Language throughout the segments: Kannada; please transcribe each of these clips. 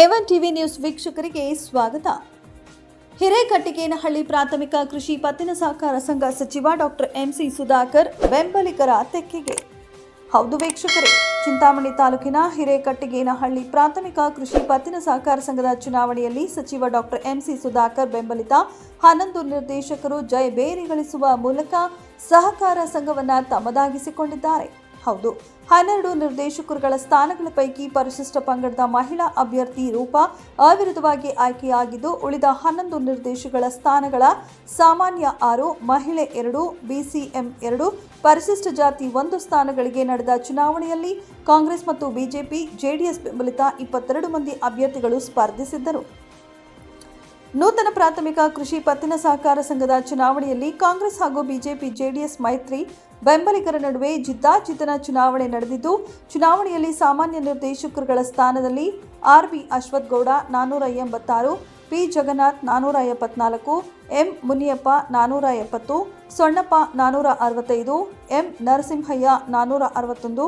ಏವನ್ ಟಿವಿ ನ್ಯೂಸ್ ವೀಕ್ಷಕರಿಗೆ ಸ್ವಾಗತ. ಹಿರೇಕಟ್ಟಿಗೇನಹಳ್ಳಿ ಪ್ರಾಥಮಿಕ ಕೃಷಿ ಪತ್ತಿನ ಸಹಕಾರ ಸಂಘ ಸಚಿವ ಡಾಕ್ಟರ್ ಎಂಸಿ ಸುಧಾಕರ್ ಬೆಂಬಲಿಗರ ತೆಕ್ಕೆಗೆ. ಹೌದು ವೀಕ್ಷಕರೇ, ಚಿಂತಾಮಣಿ ತಾಲೂಕಿನ ಹಿರೇಕಟ್ಟಿಗೇನಹಳ್ಳಿ ಪ್ರಾಥಮಿಕ ಕೃಷಿ ಪತ್ತಿನ ಸಹಕಾರ ಸಂಘದ ಚುನಾವಣೆಯಲ್ಲಿ ಸಚಿವ ಡಾಕ್ಟರ್ ಎಂಸಿ ಸುಧಾಕರ್ ಬೆಂಬಲಿತ. ಹನ್ನೊಂದು ನಿರ್ದೇಶಕರು ಜಯ ಬೇರೆ ಗಳಿಸುವ ಮೂಲಕ ಸಹಕಾರ ಸಂಘವನ್ನು ತಮ್ಮದಾಗಿಸಿಕೊಂಡಿದ್ದಾರೆ. ಹೌದು. ಹನ್ನೆರಡು ನಿರ್ದೇಶಕರುಗಳ ಸ್ಥಾನಗಳ ಪೈಕಿ ಪರಿಶಿಷ್ಟ ಪಂಗಡದ ಮಹಿಳಾ ಅಭ್ಯರ್ಥಿ ರೂಪಾ ಅವಿರುದ್ಧವಾಗಿ ಆಯ್ಕೆಯಾಗಿದ್ದು, ಉಳಿದ ಹನ್ನೊಂದು ನಿರ್ದೇಶಕಗಳ ಸ್ಥಾನಗಳ ಸಾಮಾನ್ಯ ಆರು, ಮಹಿಳೆ ಎರಡು, ಬಿಸಿಎಂ ಎರಡು, ಪರಿಶಿಷ್ಟ ಜಾತಿ ಒಂದು ಸ್ಥಾನಗಳಿಗೆ ನಡೆದ ಚುನಾವಣೆಯಲ್ಲಿ ಕಾಂಗ್ರೆಸ್ ಮತ್ತು ಬಿಜೆಪಿ, ಜೆಡಿಎಸ್ ಬೆಂಬಲಿತ ಇಪ್ಪತ್ತೆರಡು ಮಂದಿ ಅಭ್ಯರ್ಥಿಗಳು ಸ್ಪರ್ಧಿಸಿದ್ದರು. ನೂತನ ಪ್ರಾಥಮಿಕ ಕೃಷಿ ಪತ್ತಿನ ಸಹಕಾರ ಸಂಘದ ಚುನಾವಣೆಯಲ್ಲಿ ಕಾಂಗ್ರೆಸ್ ಹಾಗೂ ಬಿಜೆಪಿ ಜೆಡಿಎಸ್ ಮೈತ್ರಿ ಬೆಂಬಲಿಗರ ನಡುವೆ ಜಿದ್ದಾಜಿದ್ದನ ಚುನಾವಣೆ ನಡೆದಿದ್ದು, ಚುನಾವಣೆಯಲ್ಲಿ ಸಾಮಾನ್ಯ ನಿರ್ದೇಶಕರುಗಳ ಸ್ಥಾನದಲ್ಲಿ ಆರ್ಬಿ ಗೌಡ ನಾನ್ನೂರ ಎಂಬತ್ತಾರು, ಪಿ ಜಗನ್ನಾಥ್ ನಾನ್ನೂರ ಎಪ್ಪತ್ನಾಲ್ಕು, ಎಂ ಮುನಿಯಪ್ಪ ನಾನ್ನೂರ ಎಪ್ಪತ್ತು, ಸೊಣ್ಣಪ್ಪ ನಾನ್ನೂರ ಅರವತ್ತೈದು, ಎಂ ನರಸಿಂಹಯ್ಯ ನಾನ್ನೂರ ಅರವತ್ತೊಂದು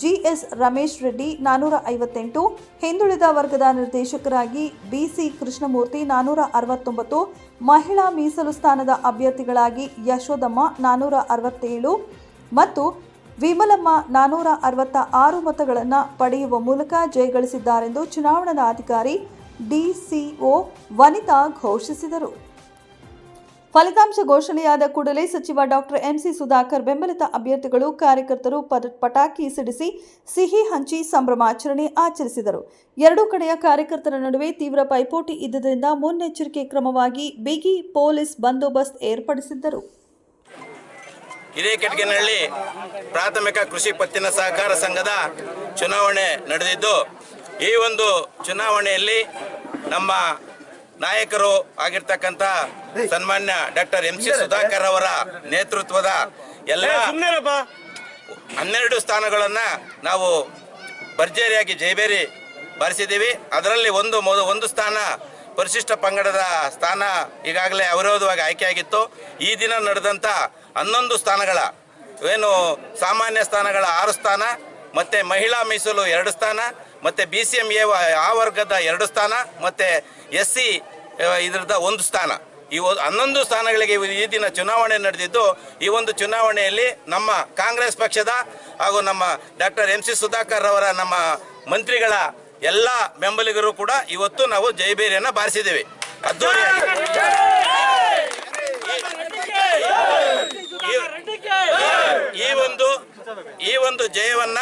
ಜಿಎಸ್ ರಮೇಶ್ ರೆಡ್ಡಿ ನಾನ್ನೂರ ಐವತ್ತೆಂಟು, ಹಿಂದುಳಿದ ವರ್ಗದ ನಿರ್ದೇಶಕರಾಗಿ ಬಿಸಿ ಕೃಷ್ಣಮೂರ್ತಿ ನಾನ್ನೂರ ಅರವತ್ತೊಂಬತ್ತು, ಮಹಿಳಾ ಮೀಸಲು ಸ್ಥಾನದ ಅಭ್ಯರ್ಥಿಗಳಾಗಿ ಯಶೋದಮ್ಮ ನಾನ್ನೂರ ಅರವತ್ತೇಳು ಮತ್ತು ವಿಮಲಮ್ಮ ನಾನ್ನೂರ ಅರವತ್ತ ಆರು ಮತಗಳನ್ನು ಪಡೆಯುವ ಮೂಲಕ ಜಯಗಳಿಸಿದ್ದಾರೆಂದು ಚುನಾವಣಾಧಿಕಾರಿ ಡಿಸಿಒ ವನಿತಾ ಘೋಷಿಸಿದರು. ಫಲಿತಾಂಶ ಘೋಷಣೆಯಾದ ಕೂಡಲೇ ಸಚಿವ ಡಾಕ್ಟರ್ ಎಂಸಿ ಸುಧಾಕರ್ ಬೆಂಬಲಿತ ಅಭ್ಯರ್ಥಿಗಳು ಕಾರ್ಯಕರ್ತರು ಪಟ- ಪಟಾಕಿ ಸಿಡಿಸಿ ಸಿಹಿ ಹಂಚಿ ಸಂಭ್ರಮಾಚರಣೆ ಆಚರಿಸಿದರು. ಎರಡೂ ಕಡೆಯ ಕಾರ್ಯಕರ್ತರ ನಡುವೆ ತೀವ್ರ ಪೈಪೋಟಿ ಇದ್ದುದರಿಂದ ಮುನ್ನೆಚ್ಚರಿಕೆ ಕ್ರಮವಾಗಿ ಬಿಗಿ ಪೊಲೀಸ್ ಬಂದೋಬಸ್ತ್ ಏರ್ಪಡಿಸಿದ್ದರು. ಹಿರೇಕೆಟ್ಗೆನಹಳ್ಳಿ ಪ್ರಾಥಮಿಕ ಕೃಷಿ ಪತ್ತಿನ ಸಹಕಾರ ಸಂಘದ ಚುನಾವಣೆ ನಡೆದಿದ್ದು, ಈ ಒಂದು ಚುನಾವಣೆಯಲ್ಲಿ ನಮ್ಮ ನಾಯಕರು ಆಗಿರ್ತಕ್ಕಂತ ಸನ್ಮಾನ್ಯ ಡಾಕ್ಟರ್ ಎಂ ಸಿ ಸುಧಾಕರ್ ಅವರ ನೇತೃತ್ವದ ಎಲ್ಲ ಹನ್ನೆರಡು ಸ್ಥಾನಗಳನ್ನ ನಾವು ಭರ್ಜರಿಯಾಗಿ ಜಯಬೇರಿ ಬಾರಿಸಿದ್ದೀವಿ. ಅದರಲ್ಲಿ ಒಂದು ಮೊದ- ಒಂದು ಸ್ಥಾನ ಪರಿಶಿಷ್ಟ ಪಂಗಡದ ಸ್ಥಾನ ಈಗಾಗಲೇ ಅವಿರೋಧವಾಗಿ ಆಯ್ಕೆಯಾಗಿತ್ತು. ಈ ದಿನ ನಡೆದಂಥ ಹನ್ನೊಂದು ಸ್ಥಾನಗಳ ಏನು ಸಾಮಾನ್ಯ ಸ್ಥಾನಗಳ ಆರು ಸ್ಥಾನ ಮತ್ತು ಮಹಿಳಾ ಮೀಸಲು ಎರಡು ಸ್ಥಾನ ಮತ್ತು ಬಿ ಸಿ ಎಂ ಎ ಆ ವರ್ಗದ ಎರಡು ಸ್ಥಾನ, ಮತ್ತು ಎಸ್ ಸಿ ಇದರದ ಒಂದು ಸ್ಥಾನ. ಈ ಹನ್ನೊಂದು ಸ್ಥಾನಗಳಿಗೆ ಈ ದಿನ ಚುನಾವಣೆ ನಡೆದಿದ್ದು, ಈ ಒಂದು ಚುನಾವಣೆಯಲ್ಲಿ ನಮ್ಮ ಕಾಂಗ್ರೆಸ್ ಪಕ್ಷದ ಹಾಗೂ ನಮ್ಮ ಡಾಕ್ಟರ್ ಎಂ ಸಿ ಸುಧಾಕರ್ ಅವರ ನಮ್ಮ ಮಂತ್ರಿಗಳ ಎಲ್ಲ ಬೆಂಬಲಿಗರು ಕೂಡ ಇವತ್ತು ನಾವು ಜಯಬೇರಿಯನ್ನ ಬಾರಿಸಿದ್ದೇವೆ. ಈ ಒಂದು ಈ ಒಂದು ಜಯವನ್ನ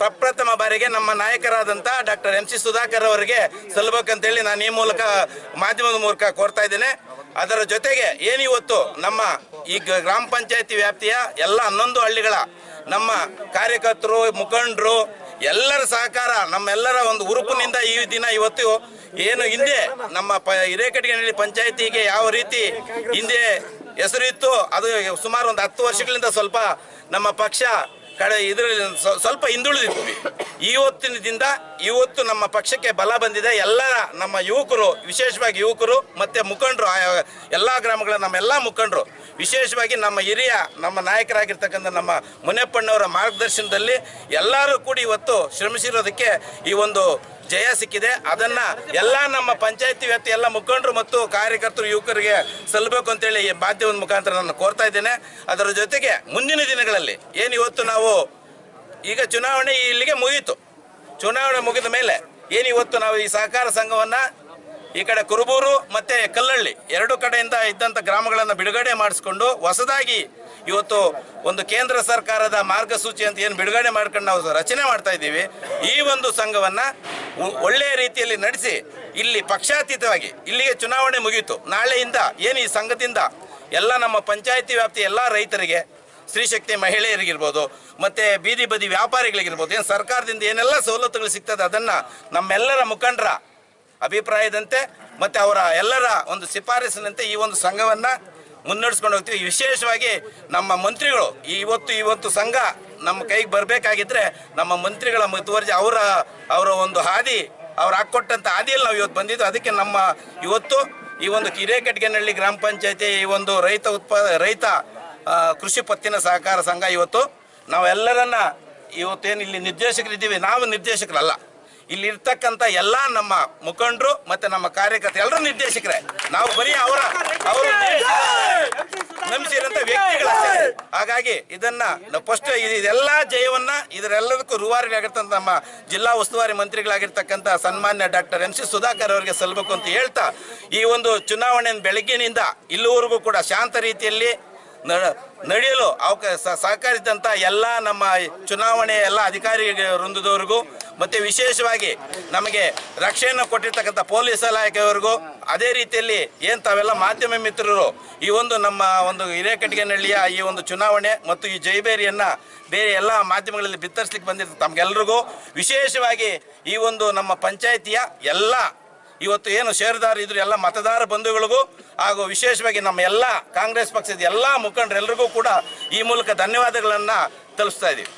ಪ್ರಪ್ರಥಮ ಬಾರಿಗೆ ನಮ್ಮ ನಾಯಕರಾದಂತಹ ಡಾಕ್ಟರ್ ಎಂ ಸಿ ಸುಧಾಕರ್ ಅವರಿಗೆ ಸಲ್ಲಬೇಕಂತೇಳಿ ನಾನು ಈ ಮೂಲಕ ಮಾಧ್ಯಮದ ಮೂಲಕ ಕೋರ್ತಾ ಇದ್ದೇನೆ. ಅದರ ಜೊತೆಗೆ ಏನಿವತ್ತು ನಮ್ಮ ಈ ಗ್ರಾಮ ಪಂಚಾಯತಿ ವ್ಯಾಪ್ತಿಯ ಎಲ್ಲ ಹನ್ನೊಂದು ಹಳ್ಳಿಗಳ ನಮ್ಮ ಕಾರ್ಯಕರ್ತರು, ಮುಖಂಡರು, ಎಲ್ಲರ ಸಹಕಾರ, ನಮ್ಮೆಲ್ಲರ ಒಂದು ಉರುಪಿನಿಂದ ಈ ದಿನ ಇವತ್ತು ಏನು ಹಿಂದೆ ನಮ್ಮ ಪ ಹಿರೇಕಟ್ಟಿಗೆ ಪಂಚಾಯತಿಗೆ ಯಾವ ರೀತಿ ಹಿಂದೆ ಹೆಸರಿತ್ತು. ಅದು ಸುಮಾರು ಒಂದು ಹತ್ತು ವರ್ಷಗಳಿಂದ ಸ್ವಲ್ಪ ನಮ್ಮ ಪಕ್ಷ ಕಡೆ ಇದರಲ್ಲಿ ಸ್ವಲ್ಪ ಹಿಂದುಳಿದಿದ್ವಿ. ಇವತ್ತಿನದಿಂದ ಇವತ್ತು ನಮ್ಮ ಪಕ್ಷಕ್ಕೆ ಬಲ ಬಂದಿದೆ. ಎಲ್ಲ ನಮ್ಮ ಯುವಕರು, ವಿಶೇಷವಾಗಿ ಯುವಕರು ಮತ್ತು ಮುಖಂಡರು ಎಲ್ಲ ಗ್ರಾಮಗಳ ನಮ್ಮೆಲ್ಲ ಮುಖಂಡರು, ವಿಶೇಷವಾಗಿ ನಮ್ಮ ಹಿರಿಯ, ನಮ್ಮ ನಾಯಕರಾಗಿರ್ತಕ್ಕಂಥ ನಮ್ಮ ಮುನಿಯಪ್ಪಣ್ಣವರ ಮಾರ್ಗದರ್ಶನದಲ್ಲಿ ಎಲ್ಲರೂ ಕೂಡಿ ಇವತ್ತು ಶ್ರಮಿಸಿರೋದಕ್ಕೆ ಈ ಒಂದು ಜಯ ಸಿಕ್ಕಿದೆ. ಅದನ್ನ ಎಲ್ಲ ನಮ್ಮ ಪಂಚಾಯತಿ ವ್ಯಾಪ್ತಿ ಎಲ್ಲ ಮುಖಂಡರು ಮತ್ತು ಕಾರ್ಯಕರ್ತರು, ಯುವಕರಿಗೆ ಸಲ್ಲಬೇಕು ಅಂತೇಳಿ ಈ ಮಾಧ್ಯಮದ ಮುಖಾಂತರ ನಾನು ಕೋರ್ತಾ ಇದ್ದೇನೆ. ಅದರ ಜೊತೆಗೆ ಮುಂದಿನ ದಿನಗಳಲ್ಲಿ ಏನು ಇವತ್ತು ನಾವು ಈಗ ಚುನಾವಣೆ ಇಲ್ಲಿಗೆ ಮುಗಿಯಿತು ಚುನಾವಣೆ ಮುಗಿದ ಮೇಲೆ ಏನು ಇವತ್ತು ನಾವು ಈ ಸಹಕಾರ ಸಂಘವನ್ನ ಈ ಕಡೆ ಕುರುಬೂರು ಮತ್ತೆ ಕಲ್ಲಳ್ಳಿ ಎರಡು ಕಡೆಯಿಂದ ಇದ್ದಂಥ ಗ್ರಾಮಗಳನ್ನು ಬಿಡುಗಡೆ ಮಾಡಿಸ್ಕೊಂಡು ಹೊಸದಾಗಿ ಇವತ್ತು ಒಂದು ಕೇಂದ್ರ ಸರ್ಕಾರದ ಮಾರ್ಗಸೂಚಿ ಅಂತ ಏನು ಬಿಡುಗಡೆ ಮಾಡ್ಕೊಂಡು ನಾವು ರಚನೆ ಮಾಡ್ತಾ ಇದ್ದೀವಿ. ಈ ಒಂದು ಸಂಘವನ್ನ ಒಳ್ಳೆಯ ರೀತಿಯಲ್ಲಿ ನಡೆಸಿ ಇಲ್ಲಿ ಪಕ್ಷಾತೀತವಾಗಿ ಇಲ್ಲಿಗೆ ಚುನಾವಣೆ ಮುಗಿಯಿತು. ನಾಳೆಯಿಂದ ಏನು ಈ ಸಂಘದಿಂದ ಎಲ್ಲ ನಮ್ಮ ಪಂಚಾಯತಿ ವ್ಯಾಪ್ತಿ ಎಲ್ಲ ರೈತರಿಗೆ ಸ್ತ್ರೀಶಕ್ತಿ ಮಹಿಳೆಯರಿಗಿರ್ಬೋದು, ಮತ್ತು ಬೀದಿ ಬದಿ ವ್ಯಾಪಾರಿಗಳಿಗಿರ್ಬೋದು, ಏನು ಸರ್ಕಾರದಿಂದ ಏನೆಲ್ಲ ಸವಲತ್ತುಗಳು ಸಿಗ್ತದೆ ಅದನ್ನು ನಮ್ಮೆಲ್ಲರ ಮುಖಂಡರ ಅಭಿಪ್ರಾಯದಂತೆ, ಮತ್ತು ಅವರ ಎಲ್ಲರ ಒಂದು ಶಿಫಾರಸಿನಂತೆ ಈ ಒಂದು ಸಂಘವನ್ನು ಮುನ್ನಡೆಸ್ಕೊಂಡು ಹೋಗ್ತೀವಿ. ವಿಶೇಷವಾಗಿ ನಮ್ಮ ಮಂತ್ರಿಗಳು ಇವತ್ತು ಇವತ್ತು ಸಂಘ ನಮ್ಮ ಕೈಗೆ ಬರಬೇಕಾಗಿದ್ರೆ ನಮ್ಮ ಮಂತ್ರಿಗಳ ಮುತುವರ್ಜಿ ಅವರ ಅವರ ಒಂದು ಹಾದಿ ಅವ್ರು ಹಾಕ್ಕೊಟ್ಟಂಥ ಹಾದಿಯಲ್ಲಿ ನಾವು ಇವತ್ತು ಬಂದಿದ್ದು. ಅದಕ್ಕೆ ನಮ್ಮ ಇವತ್ತು ಈ ಒಂದು ಕಿರೇಕಟ್ಗೆನಹಳ್ಳಿ ಗ್ರಾಮ ಪಂಚಾಯತಿ ಈ ಒಂದು ರೈತ ಉತ್ಪಾದ ರೈತ ಕೃಷಿ ಪತ್ತಿನ ಸಹಕಾರ ಸಂಘ ಇವತ್ತು ನಾವೆಲ್ಲರನ್ನ ಇವತ್ತೇನು ಇಲ್ಲಿ ನಿರ್ದೇಶಕರಿದ್ದೀವಿ. ನಾವು ನಿರ್ದೇಶಕರಲ್ಲ. ಇಲ್ಲಿ ಇರ್ತಕ್ಕಂಥ ಎಲ್ಲ ನಮ್ಮ ಮುಖಂಡರು ಮತ್ತೆ ನಮ್ಮ ಕಾರ್ಯಕರ್ತರು ಎಲ್ಲರೂ ನಿರ್ದೇಶಕರೇ. ನಾವು ಬರೀ ಅವರ ಅವರು ನಂಬಿಸಿರಂತ ವ್ಯಕ್ತಿಗಳ ಹಾಗಾಗಿ ಇದನ್ನ ಫಸ್ಟ್ ಇದೆಲ್ಲ ಜಯವನ್ನ ಇದರೆಲ್ಲದಕ್ಕೂ ರೂವಾರಿಯಾಗಿರ್ತಂತ ನಮ್ಮ ಜಿಲ್ಲಾ ಉಸ್ತುವಾರಿ ಮಂತ್ರಿಗಳಾಗಿರ್ತಕ್ಕಂಥ ಸನ್ಮಾನ್ಯ ಡಾಕ್ಟರ್ ಎಂ ಸಿ ಸುಧಾಕರ್ ಅವರಿಗೆ ಸಲ್ಲಬೇಕು ಅಂತ ಹೇಳ್ತಾ ಈ ಒಂದು ಚುನಾವಣೆ ಬೆಳಗ್ಗಿನಿಂದ ಇಲ್ಲಿವರೆಗೂ ಕೂಡ ಶಾಂತ ರೀತಿಯಲ್ಲಿ ನಡೆಯಲು ಅವಕಾಶ ಸಹಕರಿಸಿದಂಥ ಎಲ್ಲ ನಮ್ಮ ಚುನಾವಣೆ ಎಲ್ಲ ಅಧಿಕಾರಿ ವೃಂದದವರಿಗೂ ಮತ್ತೆ ವಿಶೇಷವಾಗಿ ನಮಗೆ ರಕ್ಷಣೆ ಕೊಟ್ಟಿರ್ತಕ್ಕಂಥ ಪೊಲೀಸ್ ಇಲಾಖೆಯವರಿಗೂ, ಅದೇ ರೀತಿಯಲ್ಲಿ ಏನು ತಾವೆಲ್ಲ ಮಾಧ್ಯಮ ಮಿತ್ರರು, ಈ ಒಂದು ನಮ್ಮ ಒಂದು ಹಿರೇಕಟ್ಟಿಗೆನಹಳ್ಳಿಯ ಈ ಒಂದು ಚುನಾವಣೆ ಮತ್ತು ಈ ಜೈಬೇರಿಯನ್ನ ಬೇರೆ ಎಲ್ಲ ಮಾಧ್ಯಮಗಳಲ್ಲಿ ಬಿತ್ತರಿಸ್ಲಿಕ್ಕೆ ಬಂದಿರ್ತದೆ. ತಮಗೆಲ್ಲರಿಗೂ ವಿಶೇಷವಾಗಿ ಈ ಒಂದು ನಮ್ಮ ಪಂಚಾಯಿತಿಯ ಎಲ್ಲ ಇವತ್ತು ಏನು ಷೇರುದಾರ ಇದ್ರು ಎಲ್ಲ ಮತದಾರ ಬಂಧುಗಳಿಗೂ ಹಾಗೂ ವಿಶೇಷವಾಗಿ ನಮ್ಮ ಎಲ್ಲ ಕಾಂಗ್ರೆಸ್ ಪಕ್ಷದ ಎಲ್ಲ ಮುಖಂಡರೆಲ್ಲರಿಗೂ ಕೂಡ ಈ ಮೂಲಕ ಧನ್ಯವಾದಗಳನ್ನು ತಲುಪಿಸ್ತಾ ಇದ್ದೀವಿ.